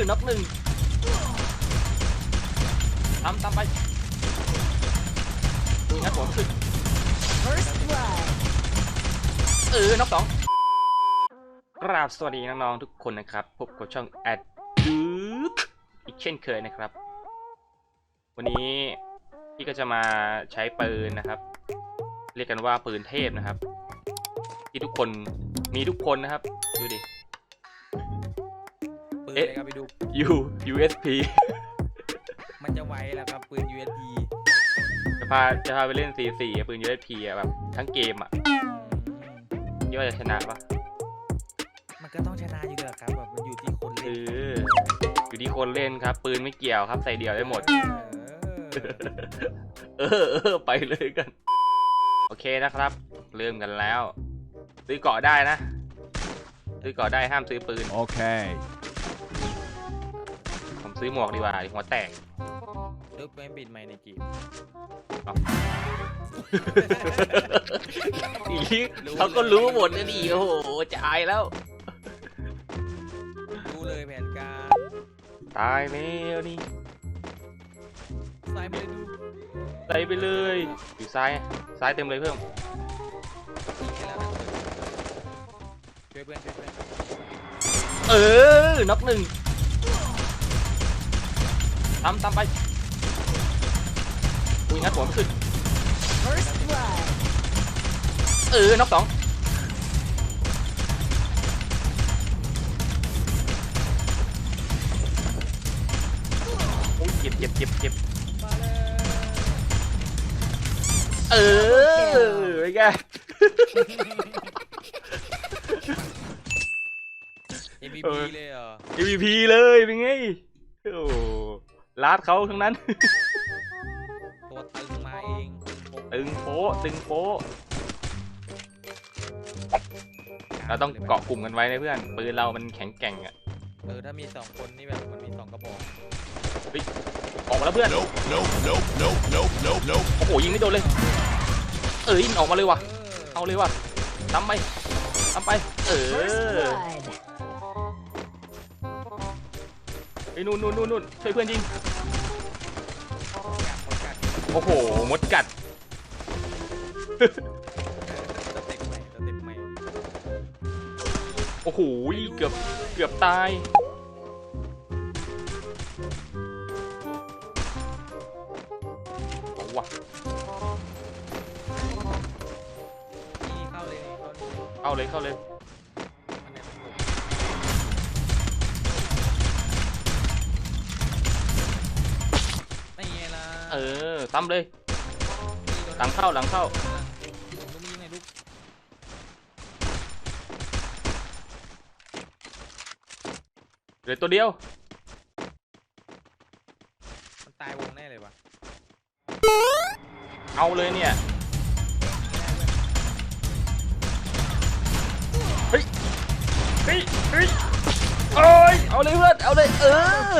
อน็อกหนึ่งตามตามไปดูงัดหัวขึ้น First blood. เออน็อกสองกราบสวัสดีน้องๆทุกคนนะครับ พบกับช่อง Ad Duke อีกเช่นเคยนะครับ วันนี้พี่ก็จะมาใช้ปืนนะครับ เรียกกันว่าปืนเทพนะครับ ที่ทุกคนมีทุกคนนะครับ ดูดิปืน เอ๊ะ เลยครับไปดู U USP มันจะไวแล้วครับปืน USB จะพาจะพาไปเล่น4 4ปืน USP อะแบบทั้งเกมอะอืมคิดว่าจะชนะปะมันก็ต้องชนะอยู่แล้วครับแบบมันอยู่ที่คนเอเล่นออยู่ที่คนเล่นครับ ปืนไม่เกี่ยวครับใส่เดี่ยวได้หมด เออเออเออไปเลยกัน โอเคนะครับ เริ่มกันแล้ว ซื้อเกาะได้นะ ซื้อเกาะได้ห้ามซื้อปืน Okay. ผมซื้อหมวกดีกว่าหัวแตกเลิกไม่ปิดไมค์ในเกมอีเขาก็รู้หมดนะดิโอ้โหจะอายแล้ว รู้เลยแผนการ ตายแล้วนี่ซ้ายมือดูใส่ไปเลย อยู่ซ้าย ซ้ายเต็มเลยเพิ่มยิงให้แล้วนะช่วยเพื่อนช่วยเพื่อนเออน็อกหนึ่ง ตามตามไปอุ้ยงัดหัวไม่ขึ้น First blood. เออน็อกสองโอ้ยเจ็บเจ็บเจ็บเจ็บมาเลยเออไอ้แกเอ็มบีเออ เลยเหรอ MVP เลยเป็นไงโอ้ ลาดเขาทั้งนั้น ตัวตึงมาเองตึงพกตึงโป๊ะตึงโป๊ะเราต้องเกาะกลุ่มกันไว้นะเพื่อนปืนเรามันแข็งแกร่งอะเออถ้ามีสองคนนี่แบบมันมีสองกระบอกออกมาแล้วเพื่อน Nope, nope, nope, nope, nope, nope, nope. โอ้โหยิงไม่โดนเลย เอ้ยมันออกมาเลยว่ะ เออเอาเลยว่ะทำไปทำไป เอ First อ blood. ไอ้นู่นนู่นนู่นนู่นช่วยเพื่อนยิงกัดคนกัดโอ้โหมดกัด สเต็ปใหม่สเต็ปใหม่โอ้โหเกือบเกือบตาย เอาว่ะนี่เข้าเลยนี่เข้าเลยเข้าเลยเข้าเลย ออตั้มเลยนี่โดนหลังเข้าหลังเข้าลูกยิงไงลูกเหลือตัวเดียว มันตายวงแน่เลยวะเอาเลยเนี่ย เฮ้ย เฮ้ย เฮ้ย โอ้ย เอาเลยเพื่อน เอาเลย เออ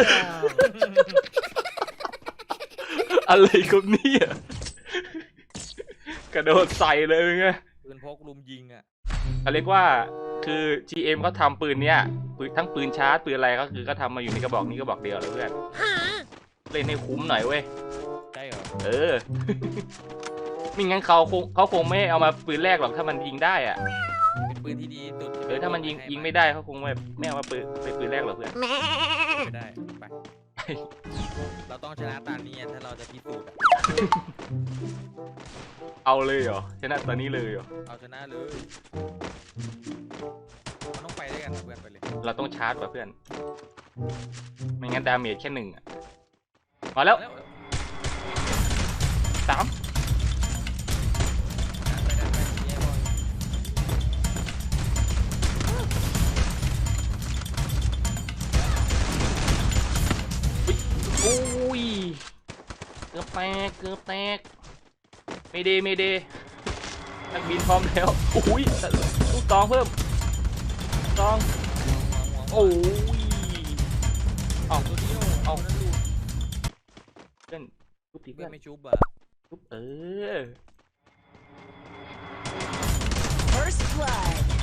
อะไรครับเนี่ยกระโดดใส่เลยเป็นไงปืนพกลุมยิงอะเขาเรียกว่าคือ GM เขาทำปืนเนี้ยปืนทั้งปืนชาร์จปืนอะไรก็คือก็ทำมาอยู่ในกระบอกนี้กระบอกเดียวเลยเพื่อนเล่นให้คุ้มหน่อยเว้ยใช่เหรอเออไม่งั้นเขาคงเขาคงไม่เอามาปืนแรกหรอกถ้ามันยิงได้อะเป็นปืนที่ดีสุดเออถ้ามันยิงยิงไม่ได้เขาคงไม่ไม่เอามาปืนเป็นปืนแรกหรอกเพื่อนไม่ได้ไปเรา ต้องชนะตานี้อะถ้าเราจะพิสูจน์อะเอาเลยเหรอชนะตอนนี้เลยเหรอ เอาชนะเลยมันต้องไปด้วยกันนะเพื่อนไปเลยเราต้องชาร์จว่ะเพื่อน ไม่งั้นดาเมจแค่หนึ่งอะมาแล้วแล้วสาม กือบแตกเกือบแตกไม่ดีไม่ดีนักบินพร้อมแล้วอุ้ยลูกตองเพิ่มตองโอ้ยเอาตัวเดียวเอานั่นลูกเพื่อนทุบทีเพื่เพื่ออนนไม่ชุบอะทุบเออ First blood.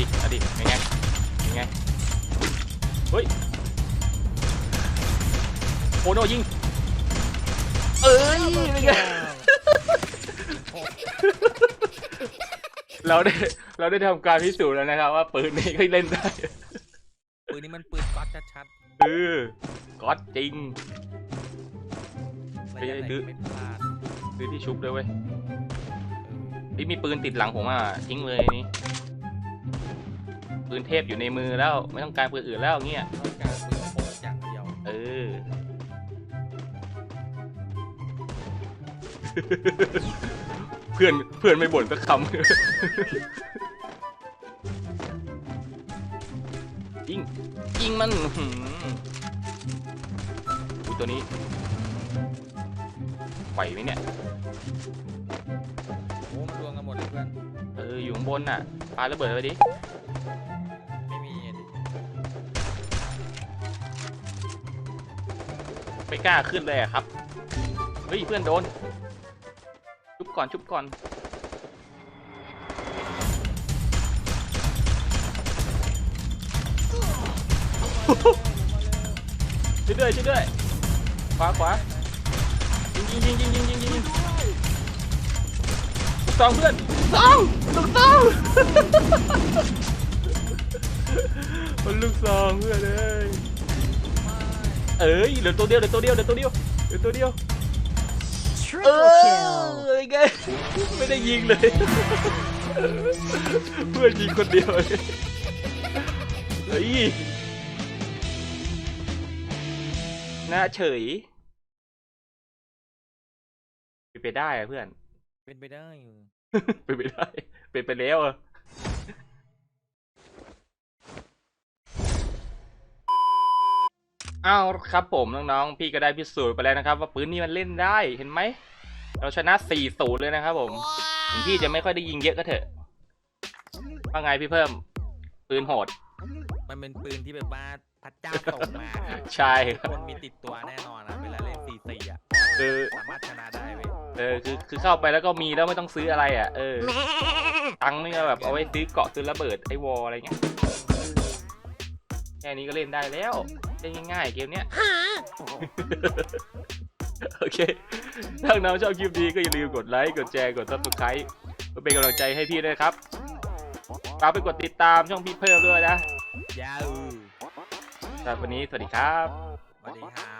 ดิเอาดิเป็นไงเป็นไงเฮ้ยโอโนยิงเอ้ยเป็นไงเราได้เราได้ทำการพิสูจน์แล้วนะครับ ว่าปืนนี้ก็เล่นได้ปืนนี้มันปืนก๊อตชัดเออก๊อตจริงไหนดื้อดซื้อที่ชุบด้วยเว้ยเออเฮ้ยมีปืนติดหลังผมอะทิ้งเลยนี่ ปืนเทพอยู่ในมือแล้ว ไม่ต้องการปืนอื่นแล้วเงี้ยต้องการปืนพกอย่างเดียวเออ เพื่อนเพื่อนไม่บ่นสักคำยิงยิงมันอื้อหืออุ้ยตัวนี้ไหวไหมเนี่ยโอ้มันรวมกันหมดเลยเพื่อนเอออยู่ข้างบนน่ะปาระเบิดไปดิ ไม่กล้าขึ้นเลยอะครับ เฮ้ย เพื่อนโดน ชุบก่อนชุบก่อน ช่วยด้วยช่วยด้วยขวาขวายิงยิงยิงยิงยิงยิงยิงลูกซองเพื่อนซองลูกซองมันลูกซองเพื่อนเอ้ย เอ้ยเหลือตัวเดียวเหลือตัวเดียวเหลือตัวเดียวเหลือตัวเดียวเอ Triple อ kill. ไงไม่ได้ยิงเลย เพื่อนยิงคนเดียวเลยเฮ้ยน่าเฉยเป็นไปได้อะเพื่อน เป็นไปได้อยู่เป็นไปได้ เป็นไปแล้วอะ อาครับผมน้องๆ พี่ก็ได้พิสูจน์ไปแล้วนะครับ ว่าปืนนี้มันเล่นได้เห็นไหม เราชนะ4ศูนย์เลยนะครับผมถึงพี่จะไม่ค่อยได้ยิงเยอะก็เถอะว่าไงพี่เพิ่ม ปืนโหด มันเป็นปืนที่แบบว่าพระเจ้าส่งมาใช่ครับคนมีติดตัวแน่นอนนะเวลาเล่นซีซีอะคือสามารถชนะได้เว้ยเออคือคือเข้าไปแล้วก็มีแล้วไม่ต้องซื้ออะไรอะ เออตังค์นี่ก็แบบเอาไว้ซื้อเกาะซื้อระเบิดไอวอลอะไรเงี้ยแค่นี้ก็เล่นได้แล้ว เล่นง่ายๆเกมเนี้ยโอเคถ้าน้องชอบคลิปนี้ก็อย่าลืมกดไลค์กดแชร์กด subscribe เพื่อเป็นกำลังใจให้พี่ด้วยครับฝากไปกดติดตามช่องพี่เพิ่มด้วยนะยาวสำหรับวันนี้สวัสดีครับสวัสดีครับ